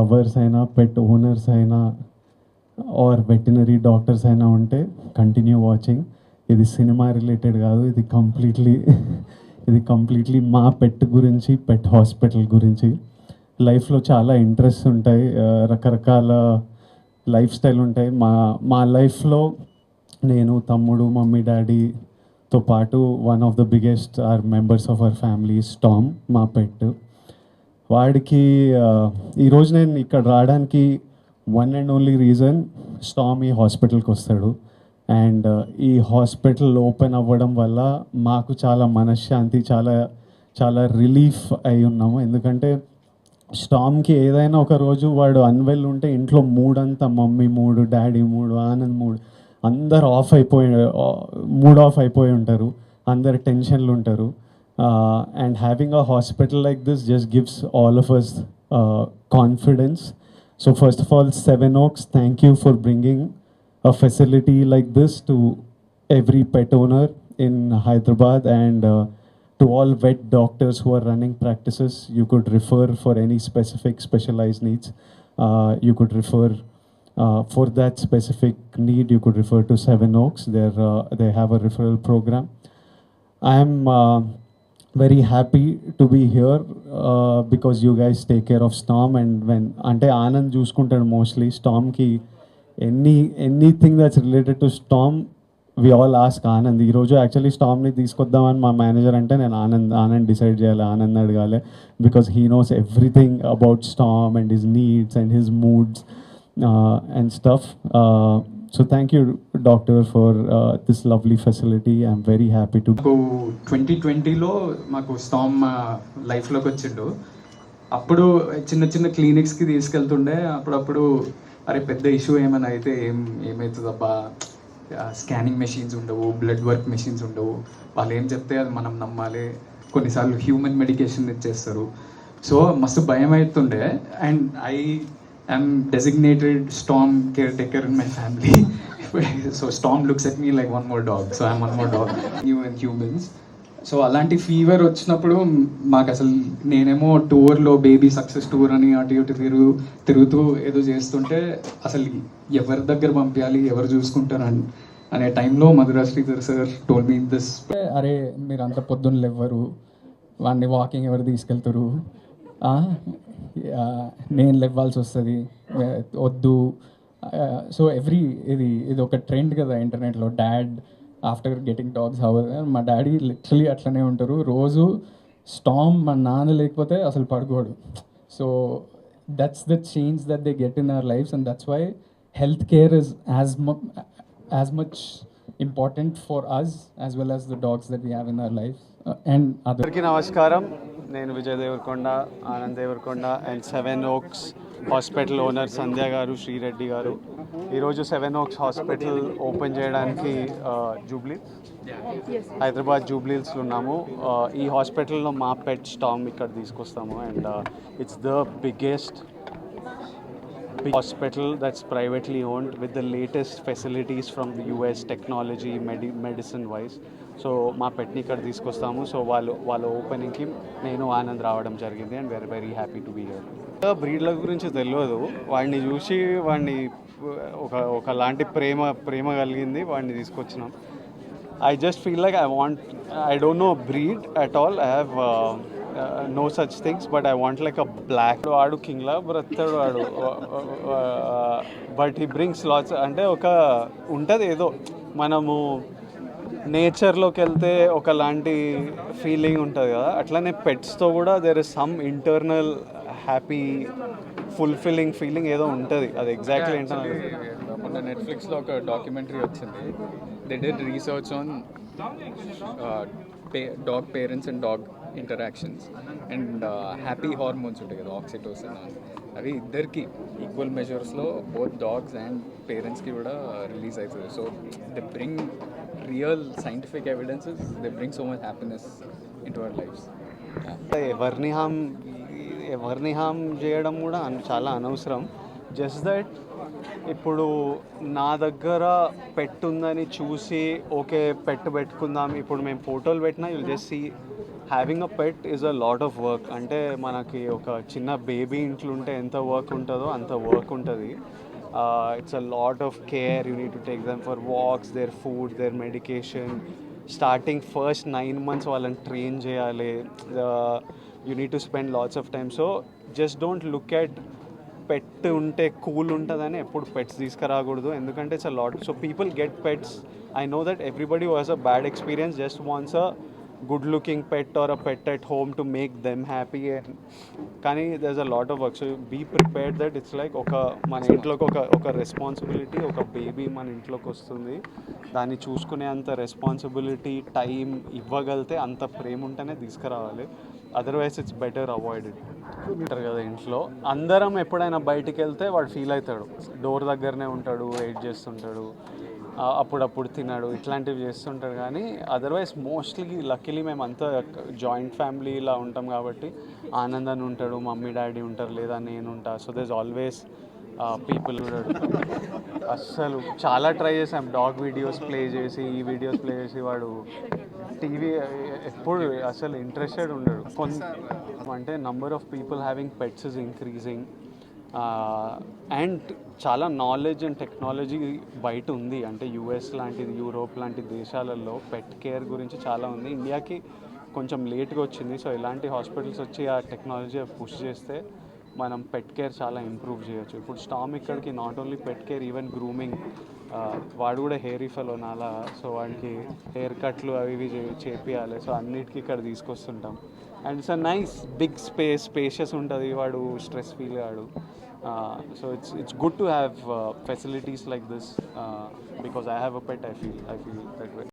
Lovers అయినా pet owners అయినా or veterinary doctors అయినా ఉంటే కంటిన్యూ వాచింగ్ ఇది సినిమా రిలేటెడ్ కాదు ఇది కంప్లీట్లీ ఇది కంప్లీట్లీ మా పెట్ గురించి పెట్ హాస్పిటల్ గురించి. లైఫ్లో చాలా ఇంట్రెస్ట్ ఉంటాయి రకరకాల లైఫ్ స్టైల్ ఉంటాయి. మా మా లైఫ్లో నేను తమ్ముడు మమ్మీ డాడీతో పాటు one of the biggest are members of our family Storm మా పెట్ వాడికి ఈరోజు నేను ఇక్కడ రావడానికి one and only reason Storm ఈ హాస్పిటల్కి వస్తాడు. అండ్ ఈ హాస్పిటల్ ఓపెన్ అవ్వడం వల్ల మాకు చాలా మనశ్శాంతి చాలా చాలా రిలీఫ్ అయి ఉన్నాము. ఎందుకంటే స్టామ్కి ఏదైనా ఒక రోజు వాడు అన్వెల్ ఉంటే ఇంట్లో మూడంతా మమ్మీ మూడు డాడీ మూడు ఆనంద్ మూడు అందరు ఆఫ్ అయిపోయి మూడ్ ఆఫ్ అయిపోయి ఉంటారు. అందరు టెన్షన్లు ఉంటారు. Uh, and having a hospital like this just gives all of us uh, confidence. So first of all, Seven Oaks, thank you for bringing a facility like this to every pet owner in Hyderabad and uh, to all vet doctors who are running practices. You could refer for any specific specialized needs. Uh, you could refer uh, for that specific need. You could refer to Seven Oaks. They're, uh, they have a referral program. I'm uh, very happy to be here because you guys take care of Storm and when అంటే ఆనంద్ చూసుకుంటాడు mostly స్టామ్కి any anything that's related to Storm we all ask Anand. ఈరోజు actually స్టామ్ని తీసుకొద్దామని మా manager అంటే నేను Anand Anand decide చేయాలి ఆనంద్ అడగాలి. Because he knows everything about Storm and his needs and his moods and stuff so thank you doctor for this lovely facility I'm very happy to మాకు twenty ట్వంటీలో మాకు storm లైఫ్లోకి uh, వచ్చిండు. అప్పుడు చిన్న చిన్న క్లినిక్స్కి తీసుకెళ్తుండే. అప్పుడప్పుడు అరే పెద్ద ఇష్యూ ఏమైనా అయితే ఏం ఏమవుతుందబ్బా స్కానింగ్ మెషిన్స్ ఉండవు బ్లడ్ వర్క్ మెషిన్స్ ఉండవు. వాళ్ళు ఏం చెప్తే అది మనం నమ్మాలి. కొన్నిసార్లు హ్యూమన్ మెడికేషన్ ఇచ్చేస్తారు సో మస్తు భయం అవుతుండే and I I'm designated Storm caretaker in my family so Storm looks at me like one more dog so I'm one more dog new and humans so అలాంటి ఫీవర్ వచ్చినప్పుడు మాకు అసలు నేనేమో టూర్లో బేబీ సక్సెస్ టూర్ అని అటు ఇటు తిరుగు తిరుగుతూ ఏదో చేస్తుంటే అసలు ఎవరి దగ్గర పంపించాలి ఎవరు చూసుకుంటారు అని అనే టైంలో Madhura Sridhar sir told me this అరే మీరు అంత పొద్దున్న లేవ్వరు. వాడిని వాకింగ్ ఎవరు తీసుకెళ్తారు? నేను లేవ్వాల్సి వస్తుంది. వద్దు. సో ఎవ్రీ ఇది ఇది ఒక ట్రెండ్ కదా ఇంటర్నెట్లో. Dad after getting dogs how మా డాడీ లిటరలీ అట్లనే ఉంటారు. రోజు స్టామ్ మా నాన్న లేకపోతే అసలు పడుకోడు. So that's the change that they get in our lives and that's why health care is as as much important for us as well as the dogs that we have in our life and అందరికీ నమస్కారం. నేను Vijay Deverakonda Anand Deverakonda and Seven Oaks hospital owner Sandhya garu Sri Reddy garu ఈరోజు Seven Oaks hospital open చేయడానికి జూబ్లీ హైదరాబాద్ జూబ్లీస్లో ఉన్నాము ఈ హాస్పిటల్లో మా పెట్ స్టామ్ ఇక్కడ తీసుకొస్తాము and it's the biggest big hospital that's privately owned with the latest facilities from the US technology, medi- medicine wise. So మా పెట్ని ఇక్కడ తీసుకొస్తాము. సో వాళ్ళు వాళ్ళ ఓపెనింగ్కి నేను ఆనంద్ రావడం జరిగింది and very very happy to be here బ్రీడ్ల గురించి తెలియదు వాడిని చూసి వాడిని ఒక ఒకలాంటి ప్రేమ ప్రేమ కలిగింది. వాడిని తీసుకొచ్చినాం. I just feel like I want I don't know breed at all I have no such things but I want like a black వాడు ఆడు కింగ్లా బ్రతాడు ఆడు బట్ హీ బ్రింగ్స్ లాట్స్ అంటే ఒక ఉంటుంది ఏదో. మనము నేచర్లోకి వెళ్తే ఒకలాంటి ఫీలింగ్ ఉంటుంది కదా. అట్లనే పెట్స్తో కూడా there is some internal happy fulfilling feeling ఏదో ఉంటుంది. అది ఎగ్జాక్ట్లీ ఏంటో నాకు తెలియదు. మొన్న నెట్ఫ్లిక్స్లో ఒక డాక్యుమెంటరీ వచ్చింది. They did research on pet dog parents and dog interactions and happy hormones ఉంటాయి కదా ఆక్సిటోసిన్ అవి ఇద్దరికి ఈక్వల్ మెజర్స్లో బోత్ డాగ్స్ అండ్ పేరెంట్స్కి కూడా రిలీజ్ అవుతుంది. So they bring real scientific evidences they bring so much happiness in to our lives ఎవరిని హామ్ ఎవరిని హామ్ చేయడం కూడా చాలా అనవసరం. జస్ట్ దట్ ఇప్పుడు నా దగ్గర పెట్టుందని ఉందని చూసి ఓకే పెట్టు పెట్టుకుందాం ఇప్పుడు మేము ఫోటోలు పెట్టినా you'll just see having a pet is a lot of work అంటే మనకి ఒక చిన్న బేబీ ఇంట్లో ఉంటే ఎంత వర్క్ ఉంటుందో అంత వర్క్ ఉంటుంది. It's a lot of care you need to take them for walks their food their medication starting first nine months వాళ్ళని ట్రైన్ చేయాలి. You need to spend lots of time so just don't look at pet ఉంటే cool ఉంటుందని ఎప్పుడు pets తీసుకురాకూడదు. ఎందుకంటే it's a lot so people get pets I know that everybody was a bad experience just wants a good looking pet or a pet at home to make them happy కానీ there's a lot of work so be prepared that it's like ఒక మన ఇంట్లోకి ఒక ఒక responsibility ఒక baby మన ఇంట్లోకి వస్తుంది. దాన్ని చూసుకునే అంత రెస్పాన్సిబిలిటీ టైం ఇవ్వగలితే అంత ప్రేమ ఉంటేనే తీసుకురావాలి. అదర్వైజ్ ఇట్స్ బెటర్ అవాయిడెడ్ ఉంటారు కదా ఇంట్లో. అందరం ఎప్పుడైనా బయటికి వెళ్తే వాడు ఫీల్ అవుతాడు. డోర్ దగ్గరనే ఉంటాడు వెయిట్ చేస్తుంటాడు. అప్పుడప్పుడు తినడు ఇట్లాంటివి చేస్తుంటాడు కానీ అదర్వైజ్ మోస్ట్లీ లక్కీలీ మేము అంతా జాయింట్ ఫ్యామిలీ ఇలా ఉంటాం కాబట్టి ఆనందాన్ని ఉంటాడు మమ్మీ డాడీ ఉంటారు లేదా నేను ఉంటా. సో దేస్ ఆల్వేస్ పీపుల్ అస్సలు చాలా ట్రై చేసాం డాగ్ వీడియోస్ ప్లే చేసి ఈ వీడియోస్ ప్లే చేసి వాడు టీవీ ఎప్పుడు అసలు ఇంట్రెస్టెడ్ ఉండడు. కొంత అంటే number of people having pets is increasing and చాలా నాలెడ్జ్ అండ్ టెక్నాలజీ బయట ఉంది. అంటే యుఎస్ లాంటిది యూరోప్ లాంటి దేశాలలో పెట్ కేర్ గురించి చాలా ఉంది. ఇండియాకి కొంచెం లేట్గా వచ్చింది. సో ఇలాంటి హాస్పిటల్స్ వచ్చి ఆ టెక్నాలజీ పుష్ చేస్తే మనం పెట్ కేర్ చాలా ఇంప్రూవ్ చేయొచ్చు. ఇప్పుడు స్టామ్ ఇక్కడికి not only pet care even grooming వాడు కూడా హెయిర్ ఫెలో నాలా. సో వాడికి హెయిర్ కట్లు అవి ఇవి చేపియాలి. సో అన్నిటికీ ఇక్కడ తీసుకొస్తుంటాం. And it's a nice big space spacious ఉంటుంది. వాడు స్ట్రెస్ ఫీల్ కాడు Uh, so it's it's good to have uh, facilities like this uh, because I have a pet. I feel I feel that way.